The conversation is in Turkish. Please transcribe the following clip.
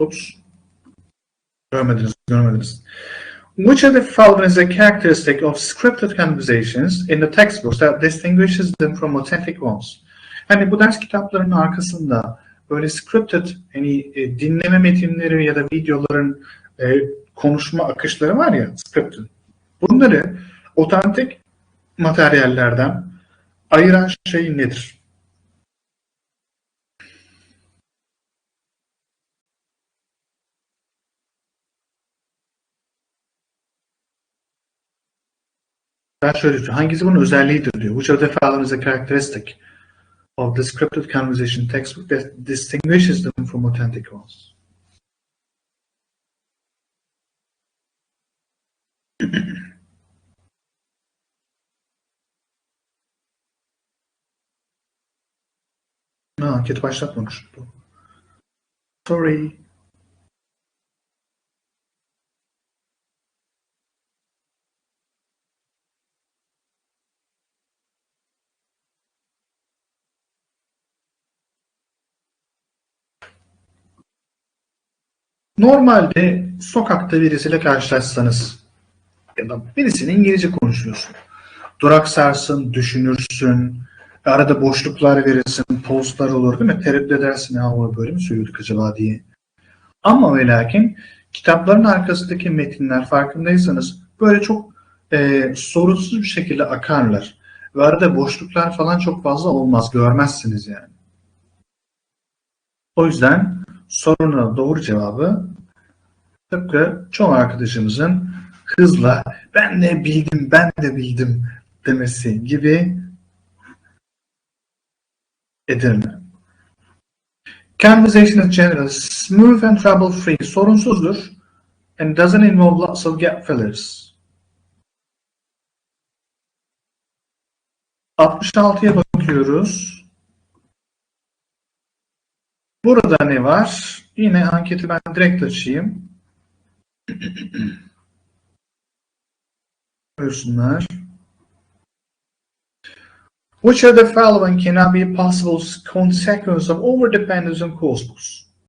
Oops. Görmediniz, görmediniz. Which of the following is a characteristic of scripted conversations in the textbooks that distinguishes them from authentic ones? Hani bu ders kitaplarının arkasında böyle scripted hani e, dinleme metinleri ya da videoların e, konuşma akışları var ya scripted. Bunları otantik materyallerden ayıran şey nedir? Ben şöyle diyorum. Hangisi bunun özelliğidir diyor. Which of the following is a characteristic of the conversation textbook that distinguishes them from authentic ones? Ha, anketi başlatmamış. Sorry. Normalde sokakta birisiyle karşılaşsanız ya da birisine İngilizce konuşuyorsun. Duraksarsın, düşünürsün, arada boşluklar verirsin, postlar olur değil mi? Tereddüt edersin ya o böyle mi söylüyorduk acaba diye. Ama ve lakin kitapların arkasındaki metinler farkındaysanız böyle çok e, sorunsuz bir şekilde akarlar. Ve arada boşluklar falan çok fazla olmaz. Görmezsiniz yani. O yüzden soruna doğru cevabı tıpkı çoğu arkadaşımızın hızla ben de bildim, ben de bildim demesi gibi Edirne. Conversation is generally smooth and trouble free, sorunsuzdur and doesn't involve lots of gap fillers. 66'ya bakıyoruz. Burada ne var? Yine anketi ben direkt açayım. Buyursunlar. Which of the following cannot be possible consequence of overdependence on coursebooks?